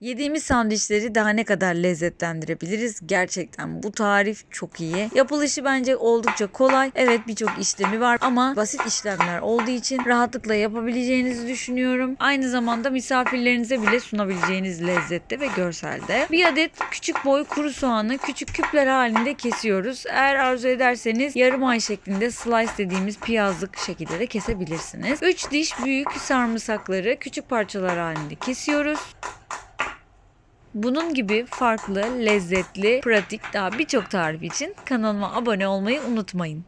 Yediğimiz sandviçleri daha ne kadar lezzetlendirebiliriz? Gerçekten bu tarif çok iyi. Yapılışı bence oldukça kolay. Evet birçok işlemi var ama basit işlemler olduğu için rahatlıkla yapabileceğinizi düşünüyorum. Aynı zamanda misafirlerinize bile sunabileceğiniz lezzette ve görselde. Bir adet küçük boy kuru soğanı küçük küpler halinde kesiyoruz. Eğer arzu ederseniz yarım ay şeklinde slice dediğimiz piyazlık şekilde de kesebilirsiniz. 3 diş büyük sarımsakları küçük parçalar halinde kesiyoruz. Bunun gibi farklı, lezzetli, pratik daha birçok tarif için kanalıma abone olmayı unutmayın.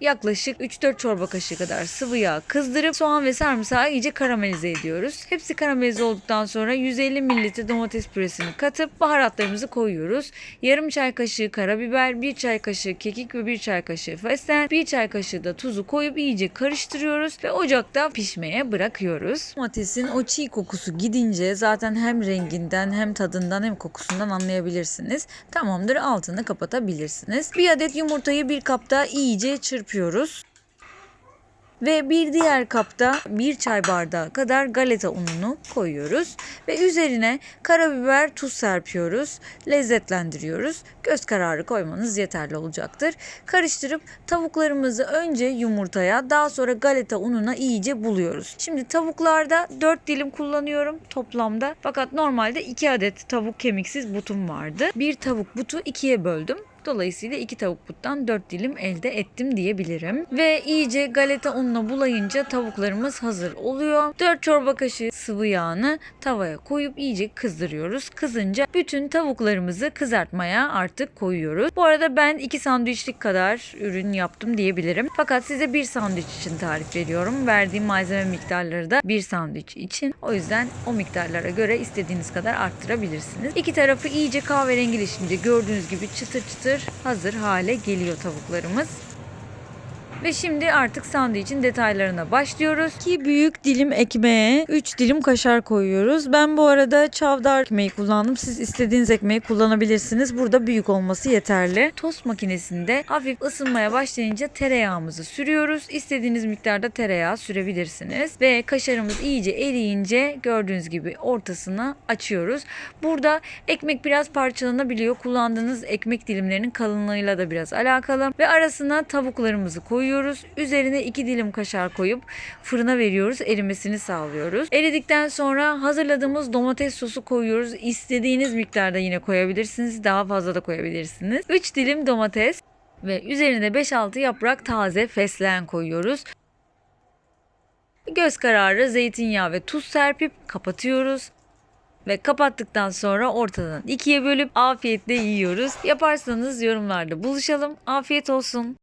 Yaklaşık 3-4 çorba kaşığı kadar sıvı yağ kızdırıp soğan ve sarımsağı iyice karamelize ediyoruz. Hepsi karamelize olduktan sonra 150 ml domates püresini katıp baharatlarımızı koyuyoruz. Yarım çay kaşığı karabiber, 1 çay kaşığı kekik ve 1 çay kaşığı fesleğen, 1 çay kaşığı da tuzu koyup iyice karıştırıyoruz ve ocakta pişmeye bırakıyoruz. Domatesin o çiğ kokusu gidince zaten hem renginden hem tadından hem kokusundan anlayabilirsiniz. Tamamdır altını kapatabilirsiniz. Bir adet yumurtayı bir kapta iyice çırpıyoruz. Ve bir diğer kapta bir çay bardağı kadar galeta ununu koyuyoruz. Ve üzerine karabiber, tuz serpiyoruz. Lezzetlendiriyoruz. Göz kararı koymanız yeterli olacaktır. Karıştırıp tavuklarımızı önce yumurtaya daha sonra galeta ununa iyice buluyoruz. Şimdi tavuklarda 4 dilim kullanıyorum toplamda. Fakat normalde 2 adet tavuk kemiksiz butum vardı. Bir tavuk butu ikiye böldüm. Dolayısıyla iki tavuk buttan 4 dilim elde ettim diyebilirim. Ve iyice galeta ununa bulayınca tavuklarımız hazır oluyor. 4 çorba kaşığı sıvı yağını tavaya koyup iyice kızdırıyoruz. Kızınca bütün tavuklarımızı kızartmaya artık koyuyoruz. Bu arada ben 2 sandviçlik kadar ürün yaptım diyebilirim. Fakat size bir sandviç için tarif veriyorum. Verdiğim malzeme miktarları da bir sandviç için. O yüzden o miktarlara göre istediğiniz kadar arttırabilirsiniz. İki tarafı iyice kahverengileşince gördüğünüz gibi çıtır çıtır hazır hale geliyor tavuklarımız. Ve şimdi artık sandviçin detaylarına başlıyoruz. 2 büyük dilim ekmeğe 3 dilim kaşar koyuyoruz. Ben bu arada çavdar ekmeği kullandım. Siz istediğiniz ekmeği kullanabilirsiniz. Burada büyük olması yeterli. Tost makinesinde hafif ısınmaya başlayınca tereyağımızı sürüyoruz. İstediğiniz miktarda tereyağı sürebilirsiniz. Ve kaşarımız iyice eriyince gördüğünüz gibi ortasını açıyoruz. Burada ekmek biraz parçalanabiliyor. Kullandığınız ekmek dilimlerinin kalınlığıyla da biraz alakalı. Ve arasına tavuklarımızı koyuyoruz. Üzerine 2 dilim kaşar koyup fırına veriyoruz. Erimesini sağlıyoruz. Eridikten sonra hazırladığımız domates sosu koyuyoruz. İstediğiniz miktarda yine koyabilirsiniz. Daha fazla da koyabilirsiniz. 3 dilim domates ve üzerine 5-6 yaprak taze fesleğen koyuyoruz. Göz kararı zeytinyağı ve tuz serpip kapatıyoruz. Ve kapattıktan sonra ortadan ikiye bölüp afiyetle yiyoruz. Yaparsanız yorumlarda buluşalım. Afiyet olsun.